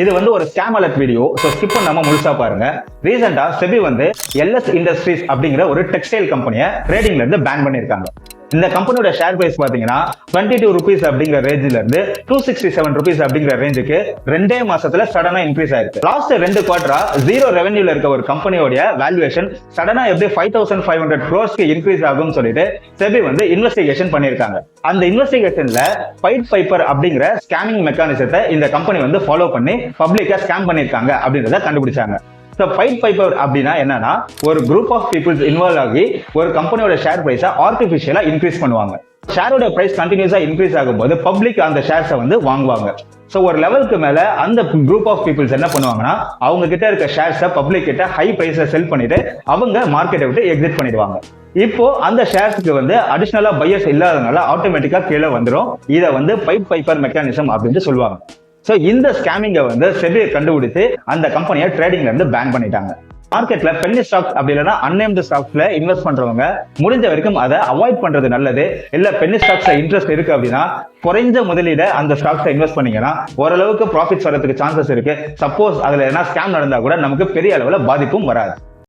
இது வந்து ஒரு scam alert video so skip பண்ணாம முழுசா பாருங்க. ரீசெண்டா செபி வந்து எல்எஸ் இண்டஸ்ட்ரீஸ் அப்படிங்கிற ஒரு டெக்ஸ்டைல் கம்பெனியை ட்ரேடிங்ல இருந்து பேன் பண்ணிருக்காங்க இந்த கம்பெனியோட ஷேர் பிரைஸ் பாத்தீங்கன்னா டுவெண்ட்டி டூ ருபீஸ் அப்படிங்கிற ரேஞ்சில இருந்து டூ சிக்ஸ்டி செவன் ருபீஸ் அப்படிங்கிற ரேஞ்சுக்கு ரெண்டே மாசத்துல சடனா இன்க்ரீஸ் ஆயிருக்கு. லாஸ்ட் ரெண்டு குவார்டரா ஜீரோ ரெவன்யூல இருக்க ஒரு கம்பெனியோட வேல்யூவேஷன் சடனா எப்படி ஃபைவ் தௌசண்ட் ஃபைவ் ஹண்ட்ரட் க்ரோஸ்க்கு இன்க்ரீஸ் ஆகும்னு சொல்லிட்டு செபி வந்து இன்வெஸ்டிகேஷன் பண்ணிருக்காங்க அந்த இன்வெஸ்டிகேஷன்ல பைட் பைப்பர் அப்படிங்கிற ஸ்கேமிங் மெக்கானிசத்தை இந்த கம்பெனி வந்து ஃபாலோ பண்ணி பப்ளிக்கா ஸ்கேம் பண்ணிருக்காங்க அப்படின்றத கண்டுபிடிச்சாங்க. ஸோ ஃபைட் பைப்பர் அப்படின்னா என்னன்னா ஒரு குரூப் ஆஃப் பீப்புள்ஸ் இன்வால்வ் ஆகி ஒரு கம்பெனியோட ஷேர் பிரைஸை ஆர்டிஃபிஷியலாக இன்க்ரீஸ் பண்ணுவாங்க. ஷேரோட பிரைஸ் கண்டினியூஸாக இன்க்ரீஸ் ஆகும்போது பப்ளிக் அந்த ஷேர்ஸை வந்து வாங்குவாங்க. ஸோ ஒரு லெவலுக்கு மேல அந்த குரூப் ஆஃப் பீப்புள்ஸ் என்ன பண்ணுவாங்கன்னா அவங்க கிட்ட இருக்க ஷேர்ஸை பப்ளிக் கிட்ட ஹை ப்ரைஸில் செல் பண்ணிட்டு அவங்க மார்க்கெட்டை விட்டு எக்ஸிட் பண்ணிடுவாங்க. இப்போ அந்த ஷேர்ஸ்க்கு வந்து அடிஷ்னலாக பையர்ஸ் இல்லாதனால ஆட்டோமேட்டிக்கா கீழே வந்துடும் இதை வந்து பைப் பைப்பர் மெக்கானிசம் அப்படின்னு சொல்லுவாங்க. ஸோ இந்த ஸ்கேமிங்கை வந்து செபியை கண்டுபிடித்து அந்த கம்பெனியை ட்ரேடிங்ல இருந்து பேன் பண்ணிட்டாங்க. மார்க்கெட்ல பென்னி ஸ்டாக் அப்படி இல்லைன்னா அன்நேம்டு ஸ்டாக்ஸ்ல இன்வெஸ்ட் பண்றவங்க முடிஞ்ச வரைக்கும் அதை அவாய்ட் பண்றது நல்லது. இல்ல பென்னி ஸ்டாக்ஸ்ல இன்ட்ரெஸ்ட் இருக்கு அப்படின்னா குறைஞ்ச முதலீட அந்த ஸ்டாக்ஸ்ல இன்வெஸ்ட் பண்ணீங்கன்னா ஓரளவுக்கு ப்ராஃபிட்ஸ் வரதுக்கு சான்சஸ் இருக்கு. சப்போஸ் அதுல எதனா ஸ்கேம் நடந்தா கூட நமக்கு பெரிய அளவுல பாதிப்பும் வராது.